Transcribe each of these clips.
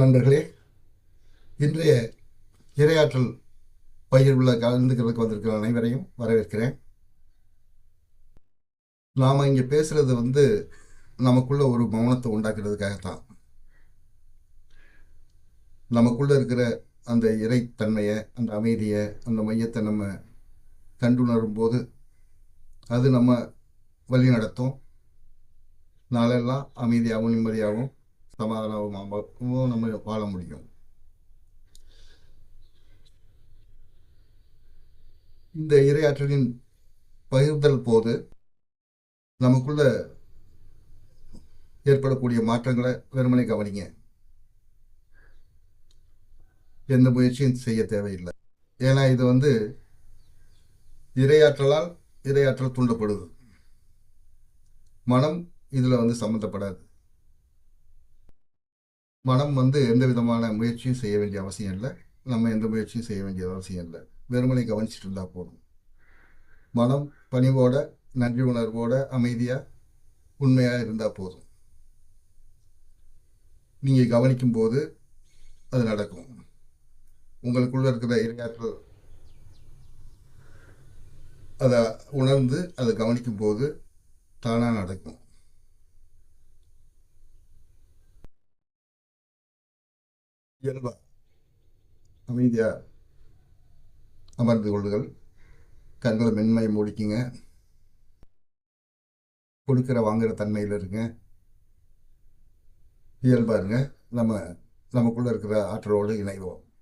நண்பர்களே. இன்றைய இரையாற்றல் பகிர்வுள்ள கலந்துகளுக்கு வந்திருக்கிற அனைவரையும் வரவேற்கிறேன். நாம் இங்கே பேசுகிறது வந்து நமக்குள்ள ஒரு மௌனத்தை உண்டாக்குறதுக்காகத்தான். நமக்குள்ள இருக்கிற அந்த இறைத்தன்மையை அந்த அமைதியை அந்த மையத்தை நம்ம கண்டுணரும் போது அது நம்ம வழி நடத்தும் நாளெல்லாம் அமைதியாகவும் நிம்மதியாகவும் சமாதானமாகவும் நம்ம வாழ முடியும். இந்த இரையாற்றலின் பகிர்தல் போது நமக்குள்ள ஏற்படக்கூடிய மாற்றங்களை வெறுமனை கவனிங்க. எந்த முயற்சியும் செய்ய தேவையில்லை. ஏன்னா இது வந்து இரையாற்றலால் இரையாற்றல் தூண்டப்படுது. மனம் இதில் வந்து சம்மந்தப்படாது மனம் வந்து எந்த விதமான முயற்சியும் செய்ய வேண்டிய அவசியம் இல்லை. நம்ம எந்த முயற்சியும் செய்ய வேண்டிய அவசியம் இல்லை. வெறுமனை கவனிச்சுட்டு இருந்தால் போதும். மனம் பணிவோட நன்றி உணர்வோட அமைதியாக உண்மையாக இருந்தால் போதும். நீங்கள் கவனிக்கும் போது அது நடக்கும். உங்களுக்குள்ள இருக்கிற இரையாற்றல் அதை உணர்ந்து அதை கவனிக்கும் போது தானாக நடக்கும். இயல்பா அமைதியாக அமர்ந்து கொள்ளுங்கள். கண்களை மென்மையை மூடிக்குங்க. கொடுக்குற வாங்குற தன்மையில் இருங்க. இயல்பாக இருங்க. நம்ம நமக்குள்ளே இருக்கிற ஆற்றலோடு இணைவோம்.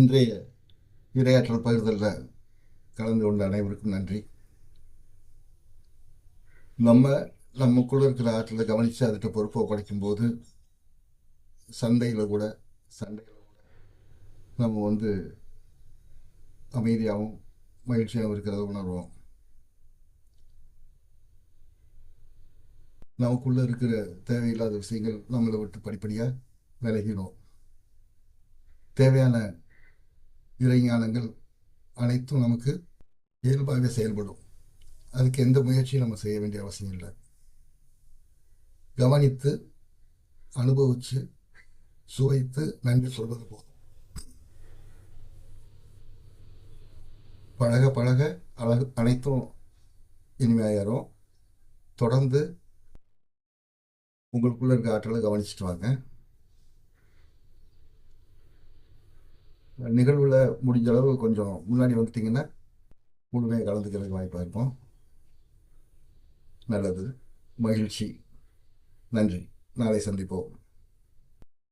இன்றைய இரையாற்றல் பகிர்தலில் கலந்து கொண்ட அனைவருக்கும் நன்றி. நம்ம நமக்குள்ள இருக்கிற ஆற்றலை கவனித்து அதுகிட்ட பொறுப்பை ஒப்படைக்கும்போது சந்தையில் கூட சண்டையில் கூட நம்ம வந்து அமைதியாகவும் மகிழ்ச்சியாகவும் இருக்கிறத உணர்வோம். நமக்குள்ளே இருக்கிற தேவையில்லாத விஷயங்கள் நம்மளை விட்டு படிப்படியாக விலகிடும் தேவையான இறைஞானங்கள் அனைத்தும் நமக்கு இயல்பாகவே செயல்படும். அதுக்கு எந்த முயற்சியும் நம்ம செய்ய வேண்டிய அவசியம் இல்லை. கவனித்து அனுபவித்து சுவைத்து நன்றி சொல்வது போதும். பழக பழக அழகு அனைத்தும் இனிமையாயிரும். தொடர்ந்து உங்களுக்குள்ள இருக்க ஆற்றலை கவனிச்சுட்டு வாங்க. நிகழ்வில் முடிஞ்ச அளவு கொஞ்சம் முன்னாடி வந்துட்டிங்கன்னா முழுமையாக கலந்துக்கிறதுக்கு வாய்ப்பாக இருக்கும் நல்லது. மகிழ்ச்சி. நன்றி. நாளை சந்திப்போம்.